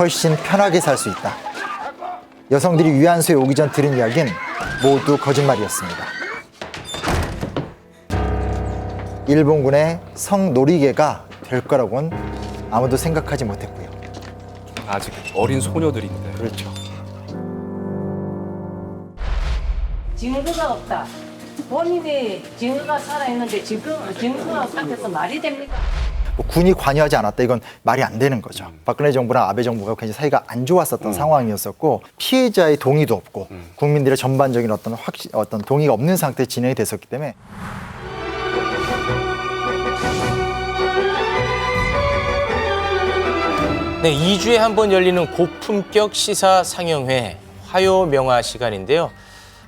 훨씬 편하게 살 수 있다. 여성들이 위안소에 오기 전 들은 이야기는 모두 거짓말이었습니다. 일본군의 성놀이개가 될 거라고는 아무도 생각하지 못했고요. 아직 어린 소녀들인데. 그렇죠. 증거가 없다. 본인이 증거가 살아있는데 증거, 증거가 상태에서 말이 됩니까? 뭐 군이 관여하지 않았다 이건 말이 안 되는 거죠. 박근혜 정부랑 아베 정부가 굉장히 사이가 안 좋았었던 상황이었었고 피해자의 동의도 없고 국민들의 전반적인 어떤 확신 어떤 동의가 없는 상태 에 진행이 됐었기 때문에 네, 2주에 한 번 열리는 고품격 시사 상영회 화요 명화 시간인데요.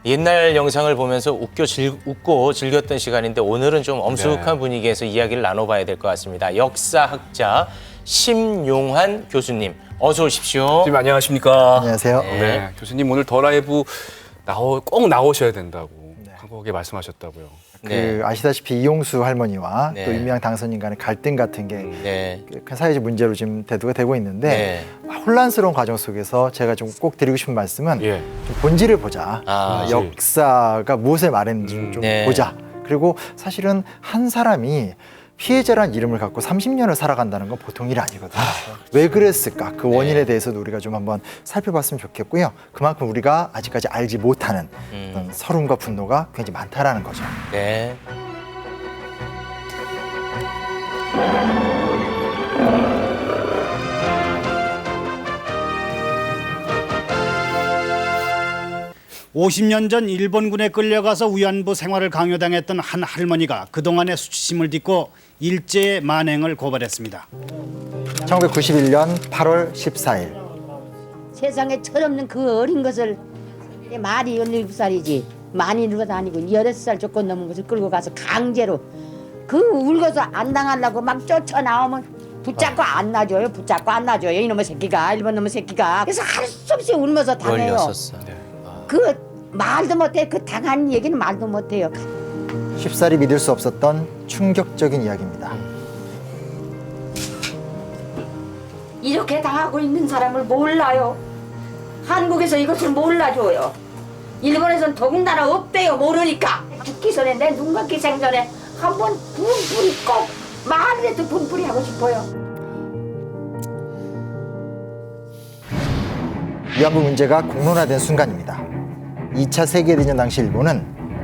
옛날 영상을 보면서 웃겨 즐, 웃고 즐겼던 시간인데 오늘은 좀 엄숙한 네. 분위기에서 이야기를 나눠봐야 될 것 같습니다. 역사학자 심용환 교수님, 어서 오십시오. 교수님 안녕하십니까? 안녕하세요. 네. 교수님 오늘 더 라이브 나오 꼭 나오셔야 된다고 한국에 말씀하셨다고요. 네. 그 아시다시피 이용수 할머니와 네. 또 임명 당선인 간의 갈등 같은 게 네. 큰 사회적 문제로 지금 대두가 되고 있는데 네. 혼란스러운 과정 속에서 제가 좀 꼭 드리고 싶은 말씀은 예. 좀 본질을 보자. 아. 역사가 무엇을 말했는지 음. 좀 네. 보자. 그리고 사실은 한 사람이 피해자란 이름을 갖고 30년을 살아간다는 건 보통 일이 아니거든요. 왜 그랬을까? 그 원인에 네. 대해서도 우리가 좀 한번 살펴봤으면 좋겠고요. 그만큼 우리가 아직까지 알지 못하는 음. 어떤 서름과 분노가 굉장히 많다라는 거죠. 네. 오십 년 전 일본군에 끌려가서 위안부 생활을 강요당했던 한 할머니가 그동안의 수치심을 딛고 일제 만행을 고발했습니다. 1991년 8월 14일. 세상에 철없는 그 어린 것을 내 말이 17살이지 많이 늙어도 아니고 16살 조금 넘은 것을 끌고 가서 강제로 그 울고서 안 당하려고 막 쫓아나오면 붙잡고 안 놔줘요 붙잡고 안 놔줘요. 이놈의 새끼가 일본 놈의 새끼가. 그래서 할 수 없이 울면서 당해요. 걸렸었어. 그 말도 못해 그 당한 얘기는 말도 못해요 쉽사리 믿을 수 없었던 충격적인 이야기입니다. 이렇게 당하고 있는 사람을 몰라요 한국에서 이것을 몰라줘요 일본에선 더군다나 없대요 모르니까 죽기 전에 내 눈 감기 생전에 한번 분풀이 꼭 말이라도 분풀이 하고 싶어요 위안부 문제가 공론화된 순간입니다. 2차 세계대전 당시 일본은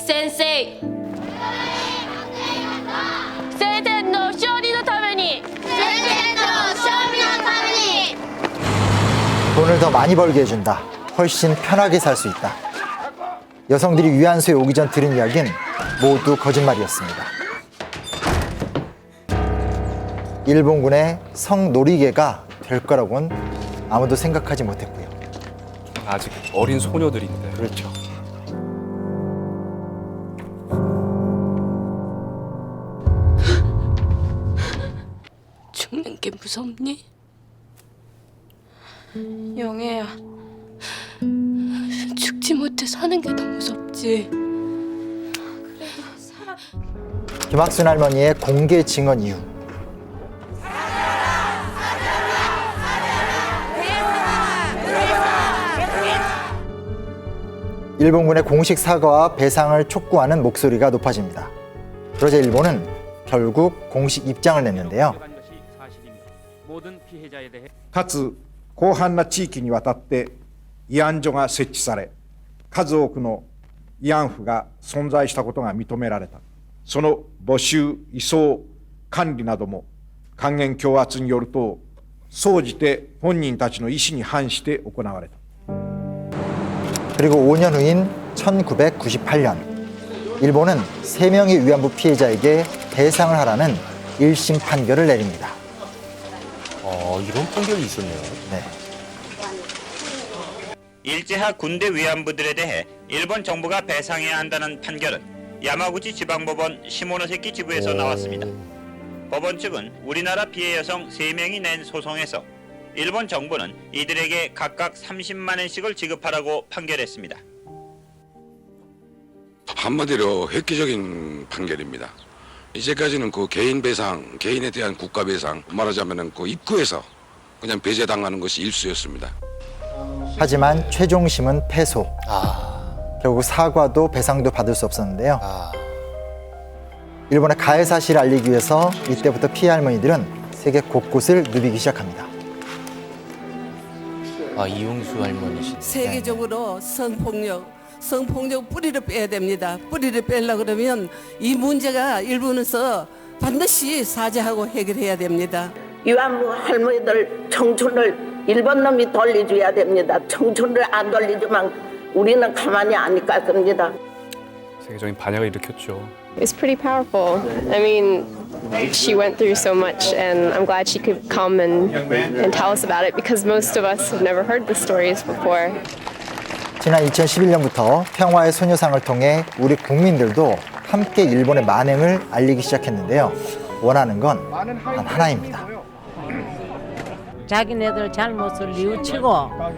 先生晴天の勝利のために晴天の勝利のために 돈을 더 많이 벌게 해준다. 훨씬 편하게 살 수 있다. 여성들이 위안소에 오기 전 들은 이야기는 모두 거짓말이었습니다. 일본군의 성놀이개가 될 거라고는 아무도 생각하지 못했고요. 아직 어린 소녀들인데. 그렇죠. 무섭니? 영애야 죽지 못해 사는 게 더 무섭지 김학순 할머니의 공개 증언 이후 일본군의 공식 사과와 배상을 촉구하는 목소리가 높아집니다. 그러자 일본은 결국 공식 입장을 냈는데요. かつ広範な地域にわたって慰安所が設置され数多くの慰安婦が存在したことが認められたその募集移送管理なども還元強圧によると総じて本人たちの意思に反して行われた 그리고 5년 후인 1998년 일본은 3명의 위안부 피해자에게 배상을 하라는 1심 판결을 내립니다. 어, 어, 이런 판결이 있었네요. 네. 일제하 군대 위안부들에 대해 일본 정부가 배상해야 한다는 판결은 야마구치 지방법원 시모노세키 지부에서 나왔습니다. 법원 측은 우리나라 피해 여성 3명이 낸 소송에서 일본 정부는 이들에게 각각 30만 원씩을 지급하라고 판결했습니다. 한마디로 획기적인 판결입니다. 이제까지는 그 개인 배상, 개인에 대한 국가 배상, 말하자면은 그 입구에서 그냥 배제당하는 것이 일수였습니다. 하지만 최종심은 패소. 아, 결국 사과도 배상도 받을 수 없었는데요. 아. 일본의 가해 사실을 알리기 위해서 이때부터 피해 할머니들은 세계 곳곳을 누비기 시작합니다. 아 이용수 할머니시. 세계적으로 성폭력, 성폭력 뿌리를 빼야 됩니다. 뿌리를 빼려 그러면 이 문제가 일본에서 반드시 사죄하고 해결해야 됩니다. 위안부 할머니들 청춘을 일본 놈이 돌려줘야 됩니다. 청춘을 안 돌려주면 우리는 가만히 안 있을 겁니다. 세계적인 반향을 일으켰죠. It's pretty powerful. I mean, she went through so much, and I'm glad she could come and, and tell us about it because most of us have never heard the stories before. 지난 2011년부터 평화의 소녀상을 통해 우리 국민들도 함께 일본의 만행을 알리기 시작했는데요. 원하는 건 단 하나입니다. 자기네들 잘못을 뉘우치고 어,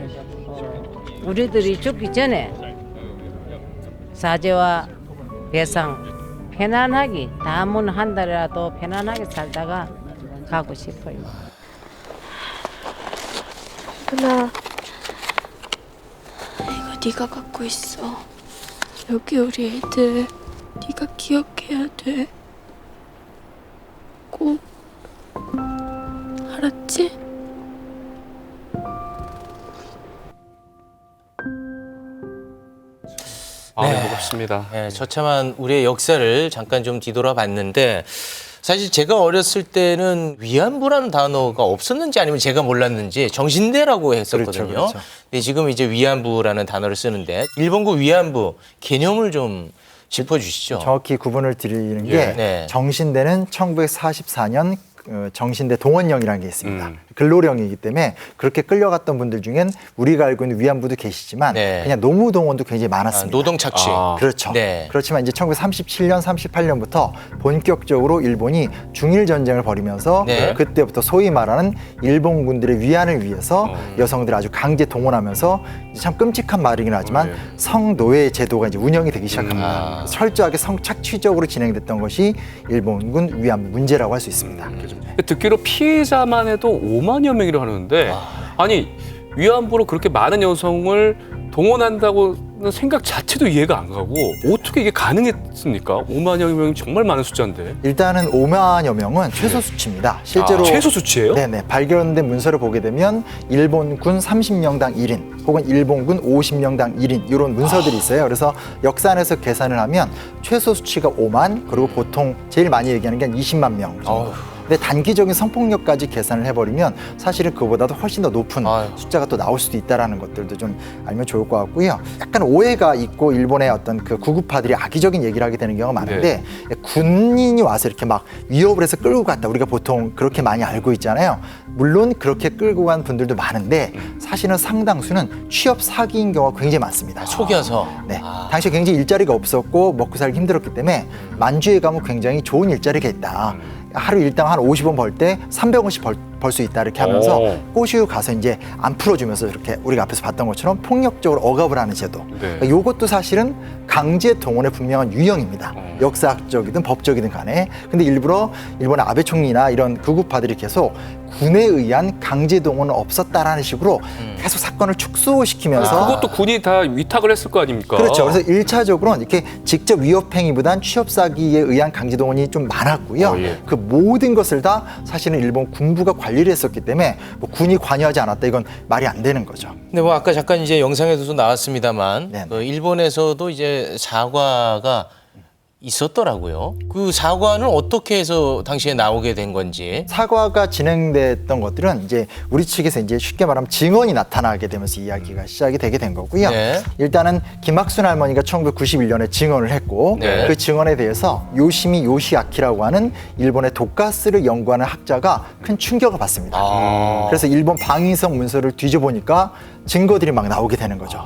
우리들이 죽기 전에 사죄와 배상 편안하게 남은 한 달이라도 편안하게 살다가 가고 싶어요. 누나, 네가 갖고 있어. 여기 우리 애들 네가 기억해야 돼. 꼭 알았지? 아, 네. 무겁습니다. 예, 저참한 우리의 역사를 잠깐 좀 뒤돌아봤는데 사실 제가 어렸을 때는 위안부라는 단어가 없었는지 아니면 제가 몰랐는지 정신대라고 했었거든요. 그렇죠, 그렇죠. 근데 지금 이제 위안부라는 단어를 쓰는데 일본군 위안부 개념을 좀 짚어주시죠. 정확히 구분을 드리는 게 예. 네. 정신대는 1944년 어, 정신대 동원령이라는 게 있습니다. 음. 근로령이기 때문에 그렇게 끌려갔던 분들 중엔 우리가 알고 있는 위안부도 계시지만 네. 그냥 노무 동원도 굉장히 아, 많았습니다. 노동 착취. 아. 그렇죠. 네. 그렇지만 이제 1937년, 38년부터 본격적으로 일본이 중일 전쟁을 벌이면서 네. 그때부터 소위 말하는 일본군들의 위안을 위해서 어. 여성들을 아주 강제 동원하면서 참 끔찍한 말이긴 하지만 어, 예. 성노예 제도가 이제 운영이 되기 시작합니다. 아. 철저하게 성착취적으로 진행됐던 것이 일본군 위안부 문제라고 할 수 있습니다. 듣기로 피해자만 해도 5 만여 명이라고 하는데 아니 위안부로 그렇게 많은 여성을 동원한다고는 생각 자체도 이해가 안 가고 어떻게 이게 가능했습니까? 5만여 명이 정말 많은 숫자인데. 일단은 5만여 명은 최소 수치입니다. 실제로 아, 최소 수치예요? 네네 발견된 문서를 보게 되면 일본군 30명당 1인 혹은 일본군 50명당 1인 이런 문서들이 있어요. 그래서 역산해서 계산을 하면 최소 수치가 5만 그리고 보통 제일 많이 얘기하는 게 한 20만 명 정도. 어휴. 근데 단기적인 성폭력까지 계산을 해버리면 사실은 그보다도 훨씬 더 높은 아유. 숫자가 또 나올 수도 있다라는 것들도 좀 알면 좋을 것 같고요. 약간 오해가 있고 일본의 어떤 그 구급파들이 악의적인 얘기를 하게 되는 경우가 많은데 군인이 와서 이렇게 막 위협을 해서 끌고 갔다 우리가 보통 그렇게 많이 알고 있잖아요. 물론 그렇게 끌고 간 분들도 많은데 사실은 상당수는 취업 사기인 경우가 굉장히 많습니다. 속여서. 네. 아. 당시에 굉장히 일자리가 없었고 먹고 살기 힘들었기 때문에 만주에 가면 굉장히 좋은 일자리가 있다. 하루 일당 한 50원 벌 때 300원씩 벌 수 있다 이렇게 하면서 오. 꼬시고 가서 이제 안 풀어주면서 이렇게 우리가 앞에서 봤던 것처럼 폭력적으로 억압을 하는 제도. 네. 그러니까 요것도 사실은 강제 동원의 분명한 유형입니다. 어. 역사학적이든 법적이든 간에. 근데 일부러 일본의 아베 총리나 이런 극우파들이 계속 군에 의한 강제 동원은 없었다라는 식으로 계속 사건을 축소시키면서 그것도 군이 다 위탁을 했을 거 아닙니까? 그렇죠. 그래서 일차적으로는 이렇게 직접 위협행위보단 취업사기에 의한 강제동원이 좀 많았고요. 어, 예. 그 모든 것을 다 사실은 일본 군부가 관리를 했었기 때문에 뭐 군이 관여하지 않았다 이건 말이 안 되는 거죠. 근데 뭐 아까 잠깐 이제 영상에도 나왔습니다만. 그 일본에서도 이제 사과가 있었더라고요. 그 사과는 어떻게 해서 당시에 나오게 된 건지. 사과가 진행됐던 것들은 이제 우리 측에서 이제 쉽게 말하면 증언이 나타나게 되면서 이야기가 시작이 되게 된 거고요. 네. 일단은 김학순 할머니가 1991년에 증언을 했고 네. 그 증언에 대해서 요시미 요시아키라고 하는 일본의 독가스를 연구하는 학자가 큰 충격을 받습니다. 아. 그래서 일본 방위성 문서를 뒤져보니까 증거들이 막 나오게 되는 거죠.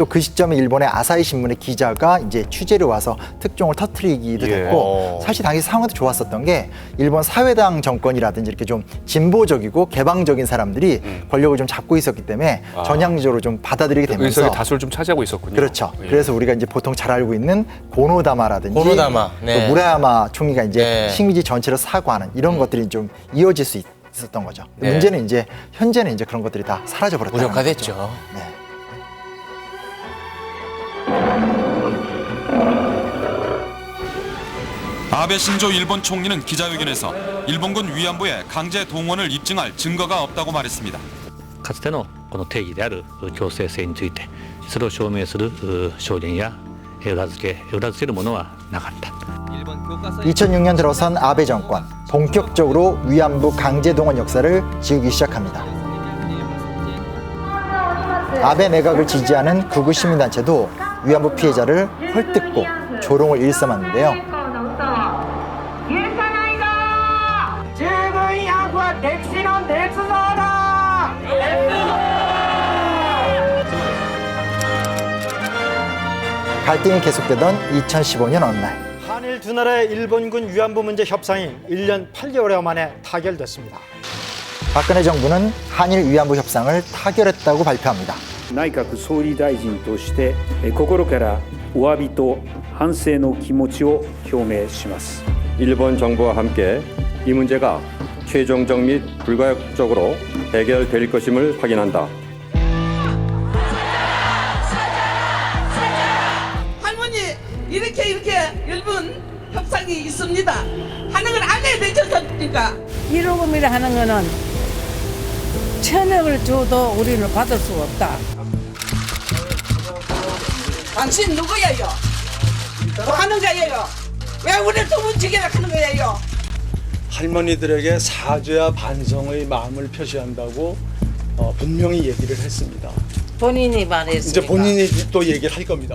음. 또그 시점에 일본의 아사히 신문의 기자가 이제 취재를 와서 특종을 터트리기도 예. 됐고 어. 사실 당시 상황도 좋았었던 게 일본 사회당 정권이라든지 이렇게 좀 진보적이고 개방적인 사람들이 권력을 좀 잡고 있었기 때문에 아. 전향적으로 좀 받아들이게 되면서 의석의 다수를 좀 차지하고 있었군요. 그렇죠. 예. 그래서 우리가 이제 보통 잘 알고 있는 고노다마라든지 고노다마, 네. 또 무라야마 총리가 이제 네. 식민지 전체를 사과하는 이런 것들이 좀 이어질 수 있- 있었던 거죠. 네. 문제는 이제 현재는 이제 그런 것들이 다 사라져 버렸다. 무력화됐죠. 네. 安倍晋三일본 총리는 기자회견에서 일본군 위안부의 강제 동원을 입증할 증거가 없다고 말했습니다. かつてのこの定義である強制性についてそれを証明するう証言やえ裏付け裏付けるものはなかった 2006년 들어선 아베 정권 본격적으로 위안부 강제 동원 역사를 지우기 시작합니다. 아베 내각을 지지하는 극우 시민단체도 위안부 피해자를 헐뜯고 조롱을 일삼았는데요. 갈등이 계속되던 2015년 어느 날 한일 두 나라의 일본군 위안부 문제 협상이 1년 8개월 만에 타결됐습니다. 박근혜 정부는 한일 위안부 협상을 타결했다고 발표합니다. 内閣総理大臣としてえ心からお詫びと反省の気持ちを表明します 일본 정부와 함께 이 문제가 최종적 및 불가역적으로 해결될 것임을 확인한다. 있습니다. 하는 걸안 해야 되지 않습니까? 1호금이라 하는 거는 천억을 줘도 우리는 받을 수 없다. 당신 누구예요? 뭐 하는 거예요? 왜 우리를 도문지게라 하는 거예요? 할머니들에게 사죄와 반성의 마음을 표시한다고 어, 분명히 얘기를 했습니다. 본인이 말했으니까. 이제 본인이 또 얘기를 할 겁니다.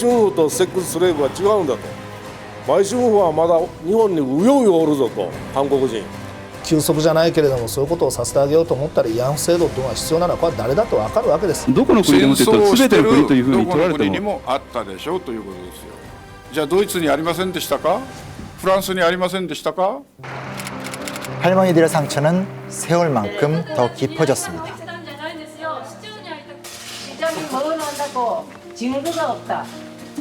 主婦とセックススレーブは違うんだと売春婦はまだ日本にうようよおるぞと韓国人休息じゃないけれどもそういうことをさせてあげようと思ったら慰安婦制度というのが必要なのはこれは誰だと分かるわけですどこの国でもというと戦争をしてる全ての国というふうにどこ取られてもの国にもあったでしょうということですよじゃあドイツにありませんでしたかフランスにありませんでしたか 할머니들의 상처는 세월만큼 더 깊어졌습니다. 시장이 뭐한다고 증거가 없다.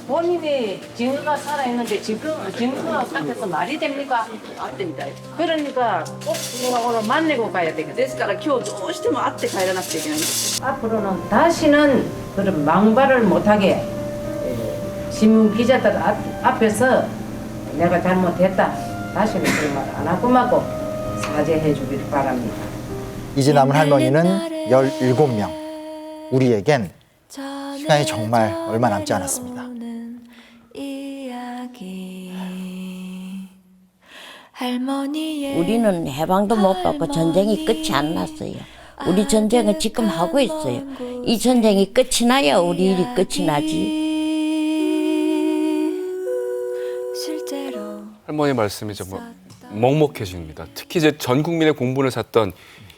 본인이 증거가 살아있는데 증거, 증거가 같아서 말이 됩니까? 안 됩니다. 그러니까 꼭 우리가 오늘 만나고 가야 되겠다. ですから今日どうしても会って帰らなくちゃいけないんです 앞으로는 다시는 그런 망발을 못하게 에, 신문 기자들 앞, 앞에서 내가 잘못했다. 다시는 그런 말 안 하고 마고 사죄해 주길 바랍니다. 이제 남은 할머니는 17명. 우리에겐 시간이 정말 얼마 남지 않았습니다. 우리는 해방도 못 받고 전쟁이 끝이 안 났어요. 우리 전쟁은 지금 하고 있어요. 이 전쟁이 끝이 나야 우리 일이 끝이 나지. 할머니 말씀이 정말 먹먹해집니다. 특히 이제 전 국민의 공분을 샀던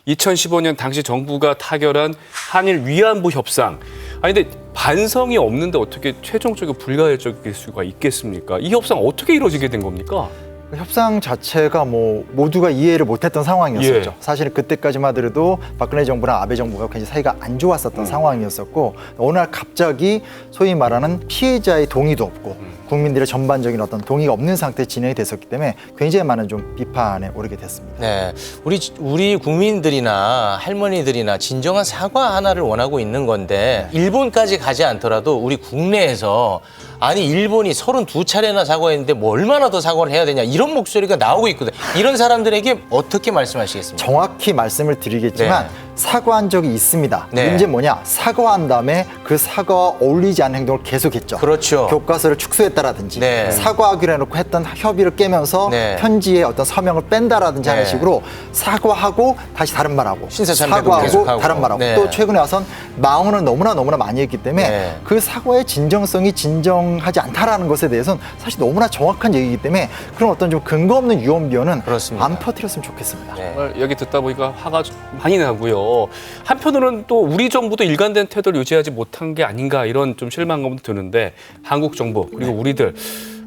2015년 당시 정부가 타결한 한일 위안부 협상. 아니 근데 반성이 없는데 어떻게 최종적이고 불가결적일 수가 있겠습니까? 이 협상 어떻게 이루어지게 된 겁니까? 협상 자체가 뭐 모두가 이해를 못했던 상황이었었죠. 예. 사실은 그때까지만 하더라도 박근혜 정부랑 아베 정부가 굉장히 사이가 안 좋았었던 상황이었었고 어느 날 갑자기 소위 말하는 피해자의 동의도 없고 국민들의 전반적인 어떤 동의가 없는 상태에 진행이 됐었기 때문에 굉장히 많은 좀 비판에 오르게 됐습니다. 네, 우리 우리 국민들이나 할머니들이나 진정한 사과 하나를 원하고 있는 건데 일본까지 가지 않더라도 우리 국내에서 아니 일본이 32차례나 사과했는데 뭐 얼마나 더 사과를 해야 되냐 이런 목소리가 나오고 있거든. 이런 사람들에게 어떻게 말씀하시겠습니까? 정확히 말씀을 드리겠지만 네. 사과한 적이 있습니다. 네. 문제 뭐냐? 사과한 다음에 그 사과와 어울리지 않는 행동을 계속했죠. 그렇죠. 교과서를 축소했다라든지 네. 사과하기로 해놓고 했던 협의를 깨면서 네. 편지에 어떤 서명을 뺀다라든지 하는 네. 식으로 사과하고 다시 다른 말하고 신사참배도 사과하고 계속하고. 다른 말하고 네. 또 최근에 와선 망언을 너무나 너무나 많이 했기 때문에 네. 그 사과의 진정성이 진정 하지 않다라는 것에 대해서는 사실 너무나 정확한 얘기이기 때문에 그런 어떤 좀 근거 없는 유언 비어는 안 퍼뜨렸으면 좋겠습니다. 네. 정말 여기 듣다 보니까 화가 좀 많이 나고요. 한편으로는 또 우리 정부도 일관된 태도를 유지하지 못한 게 아닌가 이런 좀 실망감도 드는데 한국 정부 그리고 우리들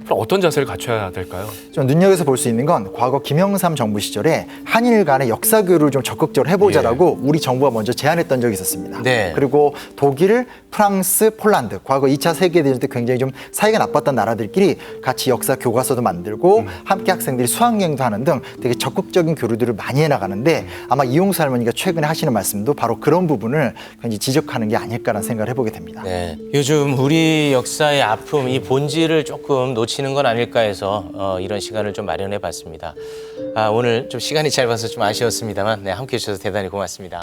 앞으로 어떤 자세를 갖춰야 될까요? 좀 눈여겨서 볼 수 있는 건 과거 김영삼 정부 시절에 한일 간의 역사 교류를 좀 적극적으로 해보자라고 우리 정부가 먼저 제안했던 적이 있었습니다. 네. 그리고 독일, 프랑스, 폴란드 과거 2차 세계 대전 때 굉장히 좀 사이가 나빴던 나라들끼리 같이 역사 교과서도 만들고 함께 학생들이 수학여행도 하는 등 되게 적극적인 교류들을 많이 해나가는데 아마 이용수 할머니가 최근에 하시는 말씀도 바로 그런 부분을 굉장히 지적하는 게 아닐까라는 생각을 해보게 됩니다. 네. 요즘 우리 역사의 아픔, 이 본질을 조금 놓치는 건 아닐까 해서 어, 이런 시간을 좀 마련해 봤습니다. 아, 오늘 좀 시간이 짧아서 좀 아쉬웠습니다만 네, 함께 해주셔서 대단히 고맙습니다.